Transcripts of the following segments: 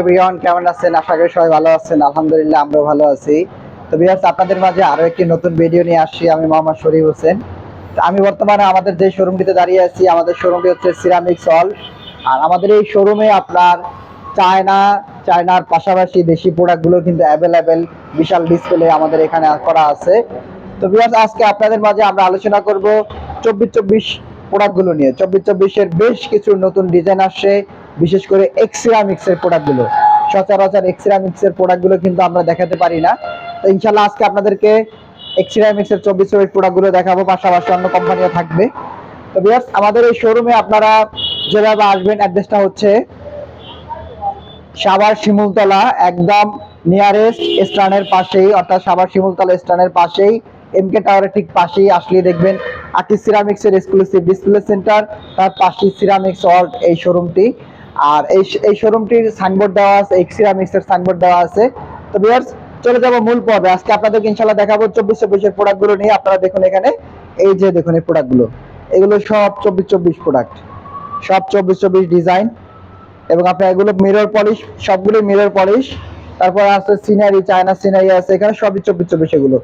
Everyone, কেমন আছেন? আশা করি সবাই ভালো আছেন। আলহামদুলিল্লাহ ভালো আছি। তো আপনাদের মাঝে একটি নতুন ভিডিও নিয়ে আসছি আমি মোহাম্মদ শরীফ হোসেন। আমি বর্তমানে আমাদের যে শোরুমটিতে দাঁড়িয়ে আছি, আমাদের শোরুমটি হচ্ছে সিরামিক সল আর আমাদের এই শোরুমে আপনার চায়না, চায়নার পাশাপাশি দেশি প্রোডাক্টগুলো কিন্তু অ্যাভেলেবেল বিশাল ডিসপ্লে আমাদের এখানে করা আছে। তো আজকে আপনাদের মাঝে আমরা আলোচনা করব চব্বিশ চব্বিশ প্রোডাক্টগুলো নিয়ে। চব্বিশ চব্বিশের বেশ কিছু নতুন ডিজাইন আসছে। বিশেষ করে এক্সিরামিক্স এর প্রোডাক্টগুলো সচরাচর এক্সিরামিক্স এর প্রোডাক্টগুলো কিন্তু আমরা দেখাতে পারি না। তো ইনশাল্লাহ আজকে আপনাদেরকে এক্সিরামিক্স এর চব্বিশ চব্বিশ প্রোডাক্টগুলো দেখাবো, পাশাপাশি অন্য কোম্পানিও থাকবে। তো বিয়ার্স আমাদের এই শোরুমে আপনারা যেভাবে আসবেন অ্যাড্রেসটা হচ্ছে সাভার শিমুলতলা, একদম নিয়ারেস্ট স্ট্যান্ডের পাশেই, অর্থাৎ সাভার শিমুলতলা স্ট্যান্ডের পাশেই এমকে টাওয়ারের ঠিক পাশেই আসলে দেখবেন আর্টি সিরামিক্স এর এক্সক্লুসিভ ডিসপ্লে সেন্টার তার পাশেই সিরামিক্স ওয়ার্ল্ড এই শোরুমটি আর এই এই শোরুমটির সাইনবোর্ড দেওয়া আছে এক্স সিরামিক্স এর সাইনবোর্ড দেওয়া আছে। তো ভিউয়ার্স চলে যাব মূল পর্বে। আজকে আপনাদেরকে ইনশাআল্লাহ দেখাবো চব্বিশ চব্বিশের প্রোডাক্টগুলো নিয়ে। আপনারা দেখুন এখানে, এই যে দেখুন এই প্রোডাক্টগুলো এগুলো সব চব্বিশ চব্বিশ প্রোডাক্ট সব চব্বিশ চব্বিশ ডিজাইন এবং আপনার এগুলো মিরর পলিশ সবগুলো মিরর পলিশ তারপর আছে সিনারি চায়না সিনারি আছে, এখানে সবই চব্বিশ চব্বিশ এগুলো।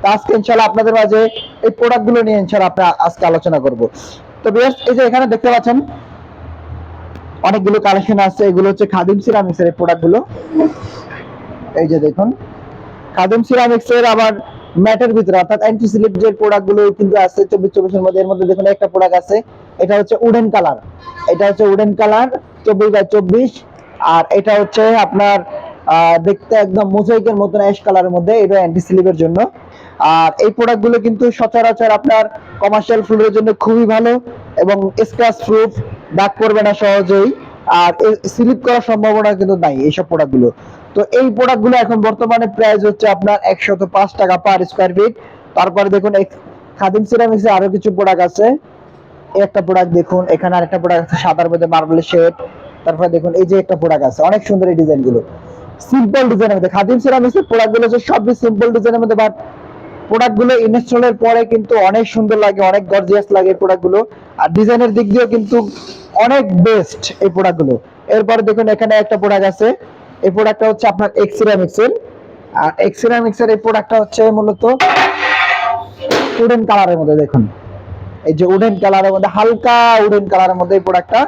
তো আজকে ইনশাল্লাহ আপনাদের মাঝে এই প্রোডাক্টগুলো নিয়ে ইনশাল্লাহ আমরা আজকে আলোচনা করব। তো বেশ এই যে এখানে দেখতে পাচ্ছেন অনেকগুলো কালেকশন আছে। এগুলো হচ্ছে খাদিম সিরামিক্স এর প্রোডাক্টগুলো। এই যে দেখুন, খাদিম সিরামিক্স এর আবার ম্যাটের ভিতরে, অর্থাৎ অ্যান্টি স্লিপ যে প্রোডাক্টগুলো কিন্তু আছে চব্বিশ চব্বিশের মধ্যে, এর মধ্যে দেখুন একটা প্রোডাক্ট আছে। এটা হচ্ছে উডেন কালার এটা হচ্ছে উডেন কালার চব্বিশ বাই চব্বিশ। আর এটা হচ্ছে আপনার দেখতে একদম মোজাইকের মতন অ্যাশ কালারের মধ্যে, এটা অ্যান্টি স্লিপের জন্য। আর এই প্রোডাক্টগুলো কিন্তু সচরাচর আপনার কমার্শিয়াল ফ্লোরের জন্য খুবই ভালো এবং স্ক্র্যাচ প্রুফ দাগ পড়বে না সহজেই। আর স্লিপ করার সম্ভাবনা কিন্তু নাই এইসব প্রোডাক্টগুলো। তো এই প্রোডাক্টগুলো এখন বর্তমানে প্রাইস হচ্ছে আপনার একশত পাঁচ টাকা পার স্কোয়ার ফিট তারপরে দেখুন খাদিম সিরামিক্স আরও কিছু প্রোডাক্ট আছে। একটা প্রোডাক্ট দেখুন, এখানে আরেকটা প্রোডাক্ট আছে, সাদার মধ্যে মার্বেল শেড তারপরে দেখুন, এই যে একটা প্রোডাক্ট আছে, অনেক সুন্দর এই ডিজাইনগুলো। সিম্পল ডিজাইনের মধ্যে, খাদিম সিরামিক্স এর প্রোডাক্টগুলো হচ্ছে সবই সিম্পল ডিজাইনের মধ্যে বাট প্রোডাক্টগুলো ইনস্টলের পরে কিন্তু অনেক সুন্দর লাগে, অনেক গর্জিয়াস লাগে প্রোডাক্টগুলো। আর ডিজাইনের দিক দিয়েও কিন্তু অনেক বেস্ট এই প্রোডাক্টগুলো। এরপরে দেখুন, এখানে একটা প্রোডাক্ট আছে। এই প্রোডাক্টটা হচ্ছে আপনার এক্সিরামিক্স এর আর এক্সিরামিক্স এর এই প্রোডাক্টটা হচ্ছে মূলত উডেন কালারের মধ্যে, দেখুন। এই যে উডেন কালারের মধ্যে, হালকা উডেন কালারের মধ্যে এই প্রোডাক্টটা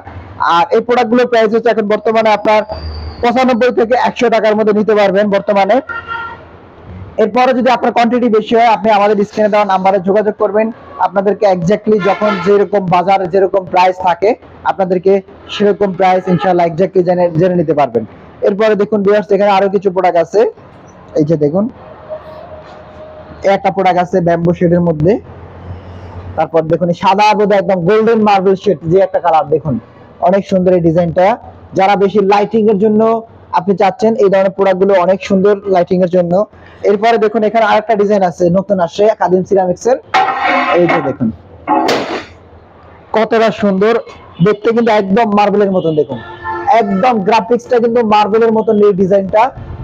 আর এই প্রোডাক্টগুলোর প্রাইস হচ্ছে এখন বর্তমানে আপনার পঁচানব্বই থেকে একশো টাকার মধ্যে নিতে পারবেন বর্তমানে। এরপরে যদি আপনার কোয়ান্টিটি বেশি হয়, আপনি আমাদের স্ক্রিনে দেওয়া নাম্বারে যোগাযোগ করবেন। আপনাদেরকে এক্স্যাক্টলি যখন যেরকম বাজারে, যেরকম প্রাইস থাকে, আপনাদেরকে সেরকম প্রাইস ইনশাআল্লাহ এক্স্যাক্টলি জেনে জেনে নিতে পারবেন। এরপরে দেখুন ভিউয়ার্স এখানে আরও কিছু প্রোডাক্ট আছে। এই যে দেখুন, একটা প্রোডাক্ট আছে ব্যাম্বু শেডের মধ্যে। তারপর দেখুন সাদা বোধ একদম গোল্ডেন মার্বেল শেড যে একটা কালার দেখুন। অনেক সুন্দর এই ডিজাইনটা। যারা বেশি লাইটিং এর জন্য আপনি চাচ্ছেন, এই ধরনের প্রোডাক্টগুলো অনেক সুন্দর লাইটিং এর জন্য। এরপরে দেখুন, এখানে আরেকটা ডিজাইন আছে, নতুন আসছে, কাদিম সিরামিক্স এর। এই যে দেখুন। কতটা সুন্দর। দেখতে কিন্তু একদম মার্বেলের মতন দেখুন। একদম গ্রাফিক্সটা কিন্তু মার্বেলের মতন এই ডিজাইনটা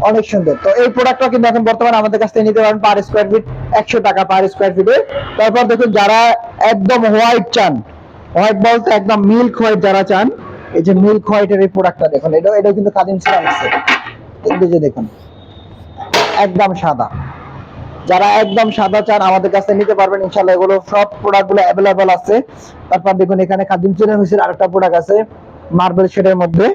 অনেক সুন্দর। তো এই প্রোডাক্টটা কিন্তু এখন বর্তমানে আমাদের কাছ থেকে নিতে পারেন পার স্কোয়ার ফিট একশো টাকা পার স্কোয়ার ফিটে তারপর দেখুন, যারা একদম হোয়াইট চান হোয়াইট বলতে একদম মিল্ক হোয়াইট যারা চান, এই যে মিল্ক হোয়াইটের এই প্রোডাক্টটা দেখুন। এটা এটা কিন্তু কাদিম সিরামিক্সের এই যে দেখুন, একদম সাদা। যারা একদম সাদা চান আমাদের কাছে নিতে পারবেন, ইনশাআল্লাহ এগুলো সব প্রোডাক্টগুলো অ্যাভেলেবল আছে। তারপর দেখুন, এখানে খাদিম সিরামিক্সের আরেকটা প্রোডাক্ট আছে মার্বেল শেডের মধ্যে।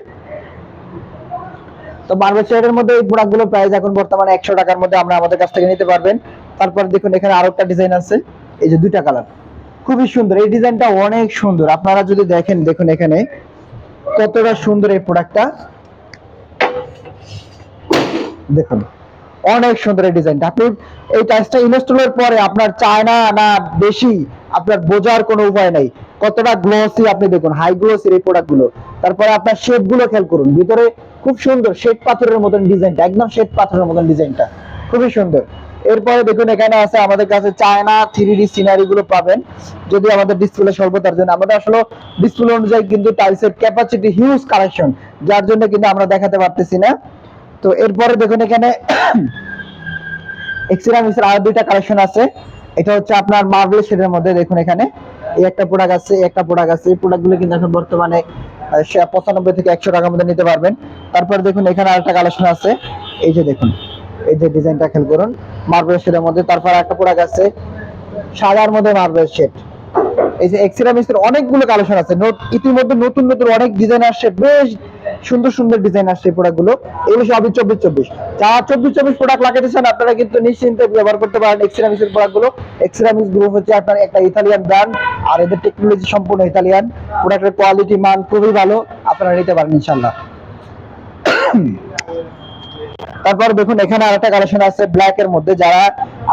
তো মার্বেল শেডের মধ্যে এই প্রোডাক্টগুলো প্রাইস এখন বর্তমানে একশো টাকার মধ্যে আমরা আমাদের কাছ থেকে নিতে পারবেন। তারপর দেখুন, এখানে আরও একটা ডিজাইন আছে, এই যে দুইটা কালার খুবই সুন্দর, এই ডিজাইনটা অনেক সুন্দর। আপনারা যদি দেখেন, দেখুন এখানে কতটা সুন্দর এই প্রোডাক্টটা দেখুন। অনেক সুন্দর এই ডিজাইনটা আপনি এই টাইলসটা ইনস্টলের পরে আপনার চায়না না বেশি আপনার বোঝার কোনো উপায় নাই। কতটা গ্লোসি আপনি দেখুন হাই গ্লোসি এই প্রোডাক্টগুলো। তারপরে আপনার শেডগুলো খেয়াল করুন। ভিতরে খুব সুন্দর শ্বেত পাথরের মতন ডিজাইনটা একদম শ্বেত পাথরের মতন ডিজাইনটা খুবই সুন্দর। এরপরে দেখুন, এখানে আছে আমাদের কাছে চায়না থ্রি ডি সিনারি গুলো পাবেন। যদি আমাদের ডিসপ্লে স্বল্পতার জন্য আমাদের আসলে ডিসপ্লে অনুযায়ী কিন্তু টাইলসের ক্যাপাসিটি হিউজ কালেকশন যার জন্য কিন্তু আমরা দেখাতে পারতেছি না। তো এরপরে দেখুন এখানে এক্সিরামিক্সের আরও দুইটা কালেকশন আছে। এটা হচ্ছে আপনার মার্বেল শেডের মধ্যে, দেখুন এখানে। এই একটা প্রোডাক্ট আছে, এই একটা প্রোডাক্ট আছে। এই প্রোডাক্টগুলো কিন্তু এখন বর্তমানে পঁচানব্বই থেকে একশো টাকার মধ্যে নিতে পারবেন। তারপর দেখুন এখানে আরেকটা কালেকশন আছে। এই যে দেখুন, এই যে ডিজাইনটা খেয়াল করুন মার্বেল শেডের মধ্যে। তারপর একটা প্রোডাক্ট আছে, সাদার মধ্যে মার্বেল শেড এই যে এক্সিরামিক্সের অনেকগুলো কালেকশন আছে। ইতিমধ্যে নতুন নতুন অনেক ডিজাইন আসছে বেশ সুন্দর সুন্দর ডিজাইন আসছে এই প্রোডাক্টগুলো এগুলো সবই চব্বিশ চব্বিশ। যারা চব্বিশ চব্বিশ প্রোডাক্ট লাগাতে চান আপনারা কিন্তু নিশ্চিন্তে ব্যবহার করতে পারেন এক্সিরামিক্সের প্রোডাক্টগুলো এক্সিরামিক্স গ্রুপ হচ্ছে আপনার একটা ইতালিয়ান ব্র্যান্ড আর এদের টেকনোলজি সম্পূর্ণ ইতালিয়ান প্রোডাক্টের কোয়ালিটি মান খুবই ভালো, আপনারা নিতে পারেন ইনশাল্লাহ তারপর দেখুন, এখানে আরেকটা কালেকশন আছে ব্ল্যাক এর মধ্যে। যারা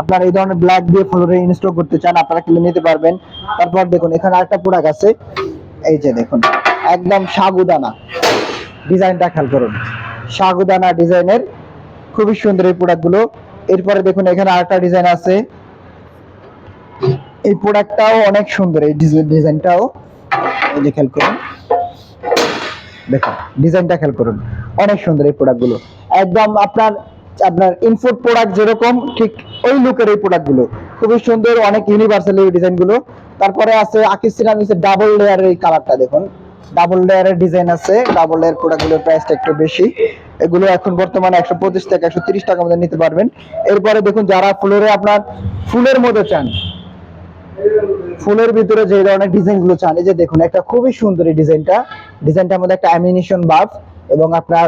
আপনার এই ধরনের ব্ল্যাক দিয়ে ফ্লোরে ইনস্টল করতে চান, আপনারা কিনে নিতে পারবেন। তারপর দেখুন, এখানে আরেকটা প্রোডাক্ট আছে। এই যে দেখুন, একদম সাগুদানা। ডিজাইনটা খেয়াল করুন। সাগুদানা ডিজাইনের খুবই সুন্দর এই প্রোডাক্টগুলো এরপরে দেখুন, এখানে আরেকটা ডিজাইন আছে। এই প্রোডাক্টটাও অনেক সুন্দর, এই ডিজাইনটাও। এই যে খেয়াল করুন। দেখুন ডিজাইনটা খেয়াল করুন। অনেক সুন্দর এই প্রোডাক্টগুলো একদম আপনার আপনার ইনফুট প্রোডাক্ট যেরকম, ঠিক ওই লুকের এই প্রোডাক্টগুলো খুবই সুন্দর, অনেক ইউনিভার্সাল এই ডিজাইনগুলো তারপরে আছে, আকিস সিরামিক্সের ডাবল লেয়ারের এই কালারটা দেখুন। ডাবল লেয়ারের ডিজাইন আছে। ডাবল লেয়ার প্রোডাক্টগুলোর প্রাইসটা একটু বেশি। এগুলো এখন বর্তমানে একশো পঁচিশ থেকে একশো তিরিশ টাকার মধ্যে নিতে পারবেন। এরপরে দেখুন, যারা ফ্লোরে আপনার ফুলের মধ্যে চান, ফুলের ভিতরে যে ধরনের ডিজাইনগুলো চান, এই যে দেখুন, একটা খুবই সুন্দর এই ডিজাইনটা ডিজাইনটার মধ্যে একটা অ্যামিনেশন বাফ এবং আপনার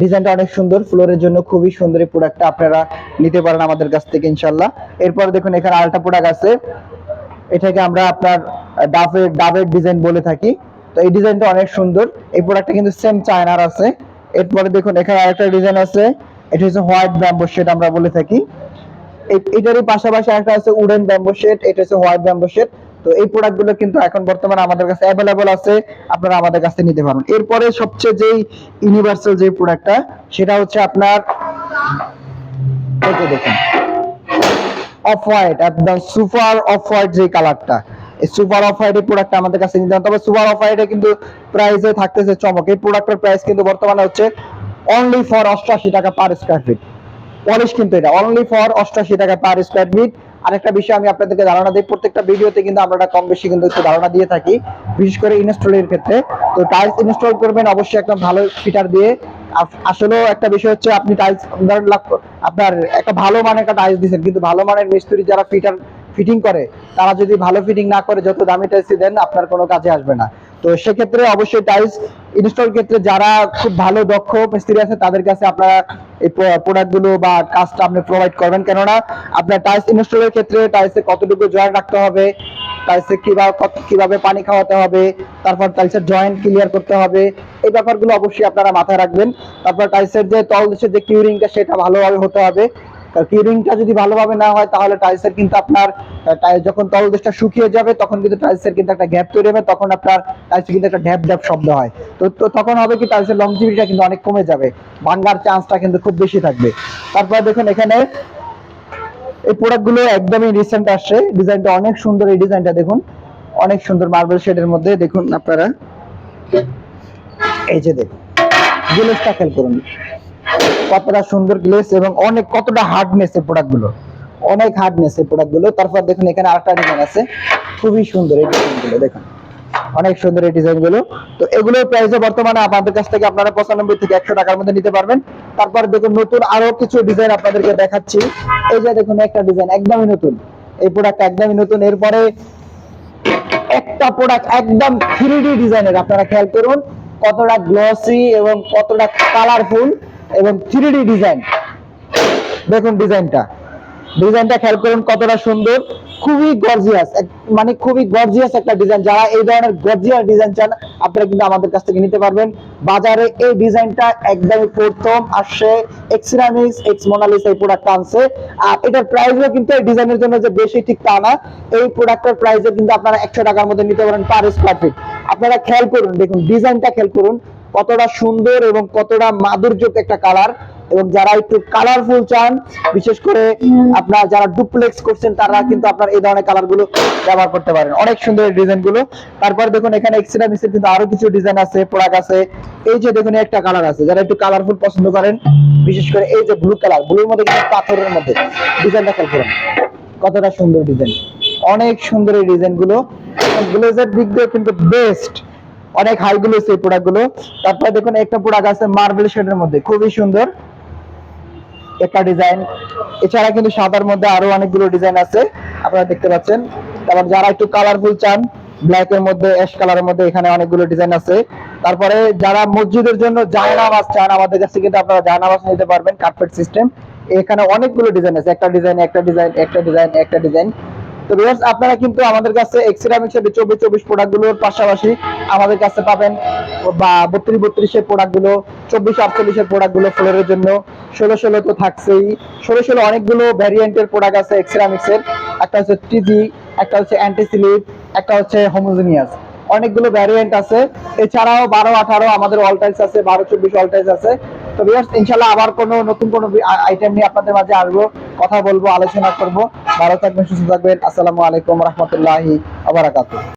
ডিজাইনটা অনেক সুন্দর। ফ্লোরের জন্য খুবই সুন্দর এই প্রোডাক্টটা আপনারা নিতে পারেন আমাদের কাছ থেকে ইনশাল্লাহ এরপর দেখুন, এখানে আরেকটা প্রোডাক্ট আছে। এটাকে আমরা আপনার ডাবের ডাবের ডিজাইন বলে থাকি। তো এই ডিজাইনটা অনেক সুন্দর। এই প্রোডাক্টটা কিন্তু সেম চায়নার আছে। এরপরে দেখুন, এখানে আরেকটা ডিজাইন আছে। এটা হচ্ছে হোয়াইট ব্যাম্বো শেড আমরা বলে থাকি। এটারই পাশাপাশি একটা আছে উডেন ব্যাম্বো শেড এটা হচ্ছে হোয়াইট ব্যাম্বো শেড তো এই প্রোডাক্টগুলো কিন্তু এখন বর্তমানে আমাদের কাছে অ্যাভেলেবল আছে। আপনারা আমাদের কাছে নিতে পারেন এরপরে সবচেয়ে যেই ইউনিভার্সাল যে প্রোডাক্টটা সেটা হচ্ছে আপনার দেখুন অফ হোয়াইট একদম সুপার অফ হোয়াইট যে কালারটা সুপার অফ হোয়াইট এই প্রোডাক্টটা আমাদের কাছে নিতে তবে সুপার অফ হোয়াইটে কিন্তু প্রাইসে থাকতেছে চমক। এই প্রোডাক্টের প্রাইস কিন্তু বর্তমানে হচ্ছে অনলি ফর অষ্টআশি টাকা পার স্কোয়ার ফিট পলিশ কিন্তু এটা। অনলি ফর অষ্টআশি টাকা পার স্কোয়ার ফিট আরেকটা বিষয় আমি আপনাদেরকে ধারণা দিই, প্রত্যেকটা ভিডিওতে কিন্তু আমরা একটা কম বেশি কিন্তু একটু ধারণা দিয়ে থাকি, বিশেষ করে ইনস্টলের ক্ষেত্রে। তো টাইলস ইনস্টল করবেন, অবশ্যই একদম ভালো ফিটার দিয়ে আস- আসলেও একটা বিষয় হচ্ছে আপনি টাইলস ধরেন আপনার একটা ভালো মানের একটা টাইলস দিচ্ছেন কিন্তু ভালো মানের মিস্ত্রি যারা ফিটার ফিটিং করে, তারা যদি ভালো ফিটিং না করে যত দামি টাইলস দেন, আপনার কোনো কাজে আসবে না। তো সেক্ষেত্রে অবশ্যই টাইলস ইনস্টল ক্ষেত্রে যারা খুব ভালো, দক্ষ মিস্ত্রি আছে, তাদের কাছে আপনারা এই প্রোডাক্টগুলো বা কাজটা আপনি প্রোভাইড করবেন। কেননা আপনার টাইলস ইনস্টলের ক্ষেত্রে টাইলসে কতটুকু জয়েন্ট রাখতে হবে টাইলসে কীভাবে কীভাবে পানি খাওয়াতে হবে, তারপর টাইলসের জয়েন্ট ক্লিয়ার করতে হবে, এই ব্যাপারগুলো অবশ্যই আপনারা মাথায় রাখবেন। তারপর টাইলসের যে তল দেশের যে কিউরিংটা সেটা ভালোভাবে হতে হবে। কিউরিংটা যদি ভালোভাবে না হয়, তাহলে টাইলসের কিন্তু আপনার যখন তলদেশটা শুকিয়ে যাবে, তখন কিন্তু টাইলসের কিন্তু একটা গ্যাপ তৈরি হবে, তখন আপনার টাইলসে কিন্তু একটা ঢ্যাপ ঢ্যাপ শব্দ হয়। তো তো তখন হবে কি টাইলসের লংজিভিটিটা কিন্তু অনেক কমে যাবে। ভাঙ্গার চান্সটা কিন্তু খুব বেশি থাকবে। তারপর দেখুন এখানে এই প্রোডাক্টগুলো একদমই রিসেন্ট আসছে। ডিজাইনটা অনেক সুন্দর এই ডিজাইনটা দেখুন। অনেক সুন্দর মার্বেল শেডের মধ্যে, দেখুন আপনারা। এই যে দেখুন গ্লেসটা খেয়াল করুন। কতটা সুন্দর গ্লেস এবং অনেক কতটা হার্ডনেস এই প্রোডাক্টগুলো অনেক হার্ডনেস এই প্রোডাক্টগুলো তারপর দেখুন, এখানে আরেকটা ডিজাইন আছে। খুবই সুন্দর এই ডিজাইনগুলো দেখুন। অনেক সুন্দর এই ডিজাইনগুলো তো এগুলোর প্রাইসে বর্তমানে আমাদের কাছ থেকে আপনারা পঁচানব্বই থেকে একশো টাকার মধ্যে নিতে পারবেন। তারপর দেখুন নতুন আরও কিছু ডিজাইন আপনাদেরকে দেখাচ্ছি। এই যে দেখুন একটা ডিজাইন একদমই নতুন। এই প্রোডাক্ট একদমই নতুন। এরপরে একটা প্রোডাক্ট একদম থ্রি ডি ডিজাইনের আপনারা খেয়াল করুন, কতটা গ্লসি এবং কতটা কালারফুল এবং থ্রি ডি ডিজাইন দেখুন ডিজাইনটা ডিজাইনটা খেয়াল করুন কতটা সুন্দর। খুবই গর্জিয়াস মানে খুবই গর্জিয়াস একটা ডিজাইন। যারা এই ধরনের গর্জিয়াস ডিজাইন চান, আপনারা কিন্তু আমাদের কাছ থেকে নিতে পারবেন। বাজারে এই ডিজাইনটা একদমই প্রথম আসছে এক্সিরামিক্স এক্স মোনালিস এই প্রোডাক্টটা আনছে। আর এটার প্রাইসও কিন্তু এই ডিজাইনের জন্য যে বেশি ঠিক তা না। এই প্রোডাক্টের প্রাইসও কিন্তু আপনারা একশো টাকার মধ্যে নিতে পারেন পার স্কোয়ার ফিট আপনারা খেয়াল করুন, দেখুন, ডিজাইনটা খেয়াল করুন। কতটা সুন্দর এবং কতটা মাধুর্যক একটা কালার এবং যারা একটু কালারফুল চান, বিশেষ করে আপনার যারা ডুপ্লেক্স করছেন, তারা কিন্তু আপনার এই ধরনের কালারগুলো ব্যবহার করতে পারেন। অনেক সুন্দর ডিজাইনগুলো। তারপর দেখুন, এখানে এক্সট্রা মিসের কিন্তু আরও কিছু ডিজাইন আছে প্রোডাক্ট আছে। এই যে দেখুন একটা কালার আছে। যারা একটু কালারফুল পছন্দ করেন, বিশেষ করে এই যে ব্লু কালার ব্লুর মধ্যে কিন্তু পাথরের মধ্যে ডিজাইনটা খেয়াল করুন। কতটা সুন্দর ডিজাইন অনেক সুন্দর এই ডিজাইনগুলো। গ্লেজের দিক দিয়ে কিন্তু বেস্ট অনেক হাই গুলো এই প্রোডাক্টগুলো তারপরে দেখুন, একটা প্রোডাক্ট আছে মার্বেল শেডের মধ্যে। খুবই সুন্দর। একটা ডিজাইন। এছাড়া কিন্তু সাদার মধ্যে আরও অনেকগুলো ডিজাইন আছে, আপনারা দেখতে পাচ্ছেন। তারপর যারা একটু কালারফুল চান ব্ল্যাক এর মধ্যে অ্যাশ কালারের মধ্যে এখানে অনেকগুলো ডিজাইন আছে। তারপরে যারা মসজিদের জন্য জায়নামাজ চান, আমাদের কাছে কিন্তু আপনারা জায়নামাজ নিতে পারবেন কার্পেট সিস্টেম এখানে অনেকগুলো ডিজাইন আছে, একটা ডিজাইন একটা ডিজাইন একটা ডিজাইন একটা ডিজাইন। তো ভিউয়ার্স আপনারা কিন্তু আমাদের কাছে এক্সিরামিক্স এর চব্বিশ চব্বিশ প্রোডাক্টগুলোর পাশাপাশি আমাদের কাছে পাবেন, বা বত্রিশ বত্রিশের প্রোডাক্টগুলো, চব্বিশ আটচল্লিশের প্রোডাক্টগুলো ফ্লোরের জন্য। ষোলো ষোলো তো থাকছেই। ষোলো ষোলো অনেকগুলো ভ্যারিয়েন্টের প্রোডাক্ট আছে এক্সিরামিক্স এর। একটা হচ্ছে টিজি একটা হচ্ছে অ্যান্টি স্লিপ একটা হচ্ছে হোমোজিনিয়াস অনেকগুলো ভ্যারিয়েন্ট আছে। এছাড়াও বারো আঠারো আমাদের অল টাইস আছে, বারো চব্বিশ অল টাইস আছে। তো ইনশাল্লাহ আবার কোনো নতুন কোনো আইটেম নিয়ে আপনাদের মাঝে আসব, কথা বলব, আলোচনা করব। ভালো থাকবেন, সুস্থ থাকবেন। আসসালামু আলাইকুম রহমতুল্লাহি আবরাকাতুহ